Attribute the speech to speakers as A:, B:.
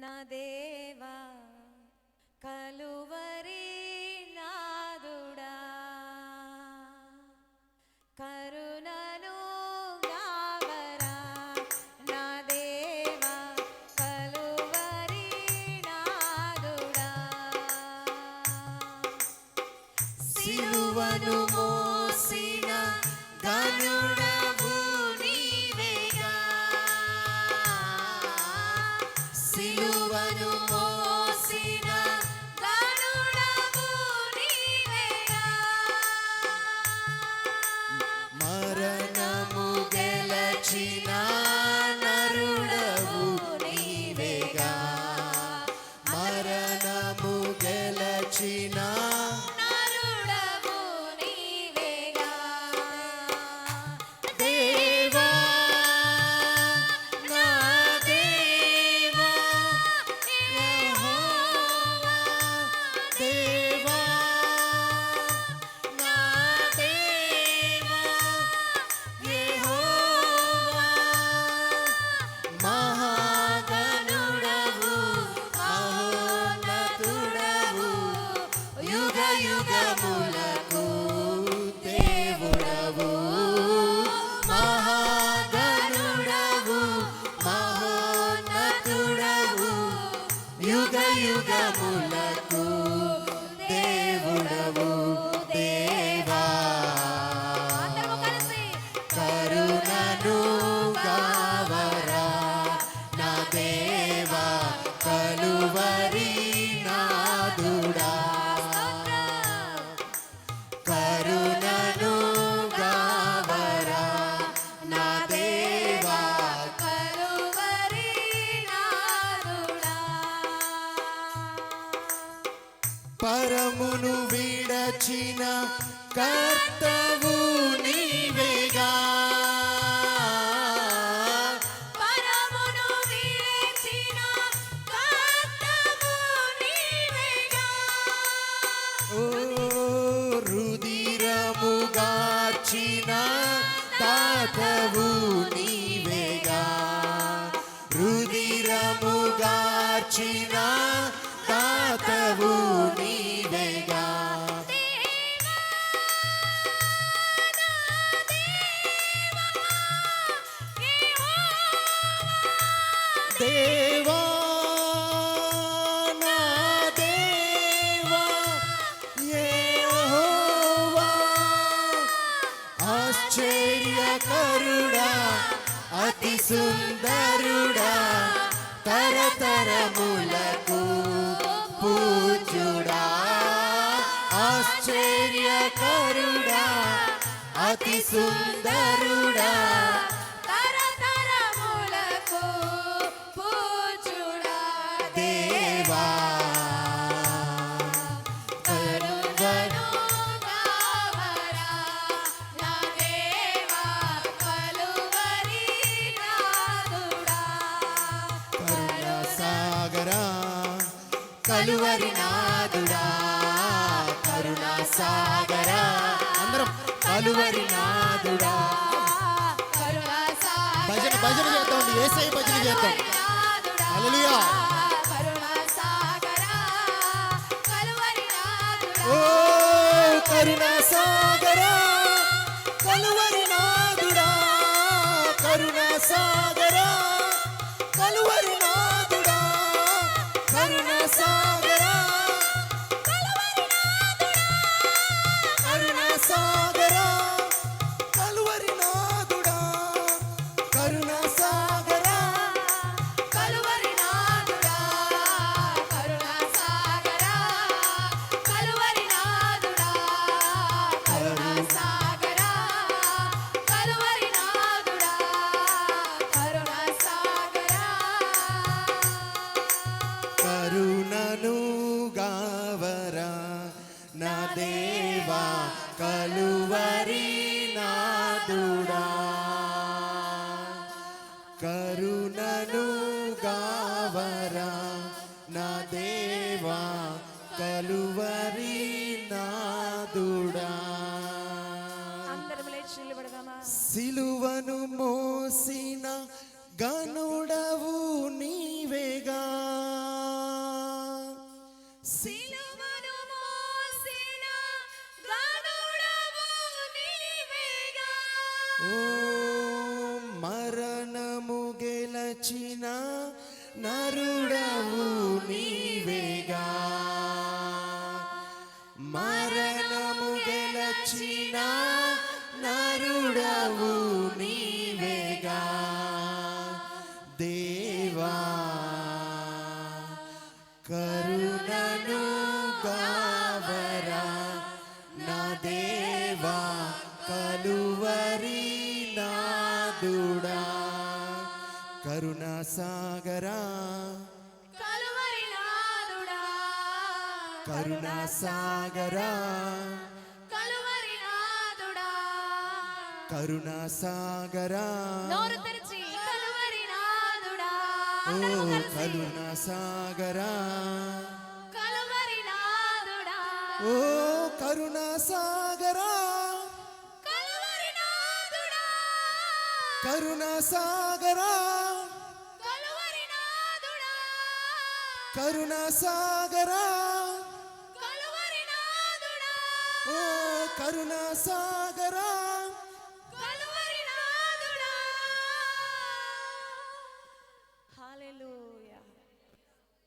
A: నా దేవా కలువరి నాదుడా కరుణను గావరా నా దేవా కలువరి నాదుడా
B: సిలువను గెలచిన పరమును విడచిన కర్తవు నీవేగా. తాతవు రుదిరముగార్చిన దేవా నా దేవా యెహోవా ఆశ్చర్యకరుడా అతి సుందరుడా తరతరములకు పూజుడా ఆశ్చర్యకరుడా అతి సుందరుడా సాగరా కలువరి నాదుడా కరుణ సాగరా. అందరం కలువరి నాదుడా భజన భజన చేద్దాం ఏసై భజన చేద్దాం.
A: నాదుడా
B: ఓ కరుణ సాగరా కలువరి నాదుడా కరుణ దేవా కలువరి నాదుడా. కరుణను గావరా నా దేవా కలువరి నాదుడా. సిలువను మోసిన గనుడవు నీవేగా. ఓ మరణము గెలచిన నరుడవు నీవేగా. మరణము గెలచిన నరుడవు నీవేగా. దేవా కరుణ కరుణ సాగరా కరుణ సాగరా కరుణ సాగరా
A: నోరు తెరిచి
B: ఓ. కరుణ సాగరా ఓ కరుణ సాగరా కరుణ సాగరా కరుణ సాగరా ఓ కరుణ సాగరా